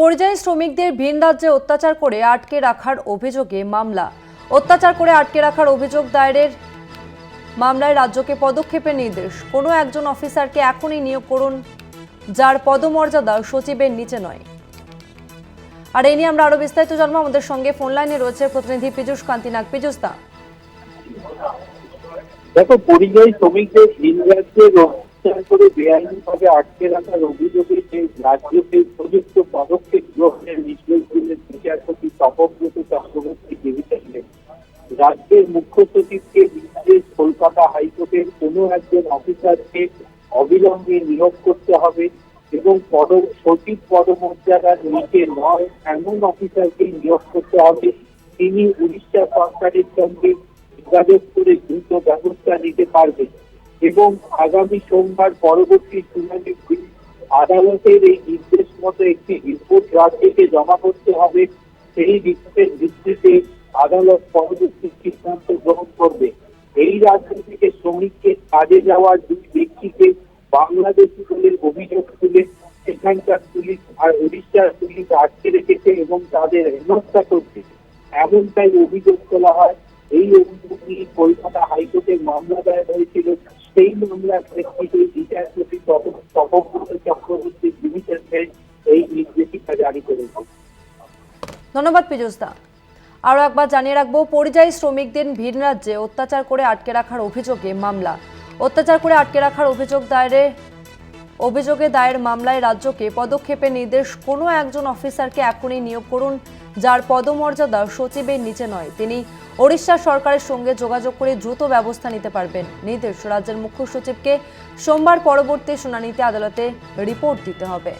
পরিযায়ী শ্রমিকদের ভিন রাজ্যে অত্যাচার করে আটকে রাখার অভিযোগে মামলা। অত্যাচার করে আটকে রাখার অভিযোগ দায়েরের মামলায় রাজ্যকে পদক্ষেপের নির্দেশ। কোনো একজন অফিসারকে এখনই নিয়োগ করুন, যার পদমর্যাদা সচিবের নিচে নয়। আর এই নিয়ে আমরা আরও বিস্তারিত জানব। আমাদের সঙ্গে ফোন লাইনে রয়েছে প্রতিনিধি পীযুষ কান্তি নাগ পীযুষ দা। দেখো, পরিযায়ী শ্রমিকদের ভিন রাজ্যে রক্ষা করে বেআইনিভাবে আটকে রাখার অভিযোগে যে রাজ্যকে উপযুক্ত পদক্ষেপ গ্রহণের নির্দেশ দিলেন বিচারপতি তপব্রত চক্রবর্তী ডিভিশনে রাজ্যের মুখ্য সচিবকে নির্দেশ কলকাতা হাইকোর্টের কোনো একজন অফিসারকে অবিলম্বে নিয়োগ করতে হবে এবং পদ, সচিব পদমর্যাদার নিচে নয়, এমন অফিসারকে নিয়োগ করতে হবে। তিনি উড়িষ্যা সরকারের সঙ্গে যোগাযোগ করে দ্রুত ব্যবস্থা নিতে পারবে এবং আগামী সোমবার পরবর্তী শুনানির দিন আদালতের এই নির্দেশ মতো একটি রিপোর্ট রাজ্যকে জমা করতে হবে। সেই রিপোর্টের ভিত্তিতে আদালত পরবর্তী সিদ্ধান্ত গ্রহণ করবে। এই রাজ্য থেকে শ্রমিককে কাজে যাওয়ার দুই ব্যক্তিকে বাংলাদেশি বলে অভিযোগ তুলে সেখানকার পুলিশ আর উড়িষ্যার পুলিশ আটকে রেখেছে এবং তাদের হেনস্থা করছে। এমনটাই অভিযোগ তোলা হয়। এই অভিযোগ নিয়ে কলকাতা হাইকোর্টে মামলা দায়ের হয়েছিল সেই মামলার প্রেক্ষিতে বিচারপতি তপ- তপব্রত চক্রবর্তী ডিভিশন বেঞ্চ এই নির্দেশিকা জারি করেছে। ধন্যবাদ পীযুষ দা। আরও একবার জানিয়ে রাখব, পরিযায়ী শ্রমিকদের ভিন রাজ্যে অত্যাচার করে আটকে রাখার অভিযোগে মামলা। অত্যাচার করে আটকে রাখার অভিযোগ দায়েরে, অভিযোগে দায়ের মামলায় রাজ্যকে পদক্ষেপের নির্দেশ কোনো একজন অফিসারকে এখনই নিয়োগ করুন, যার পদমর্যাদা সচিবের নিচে নয়। তিনি ওড়িশা সরকারের সঙ্গে যোগাযোগ করে দ্রুত ব্যবস্থা নিতে পারবেন। নির্দেশ রাজ্যের মুখ্য সচিবকে সোমবার পরবর্তী শুনানিতে আদালতে রিপোর্ট দিতে হবে।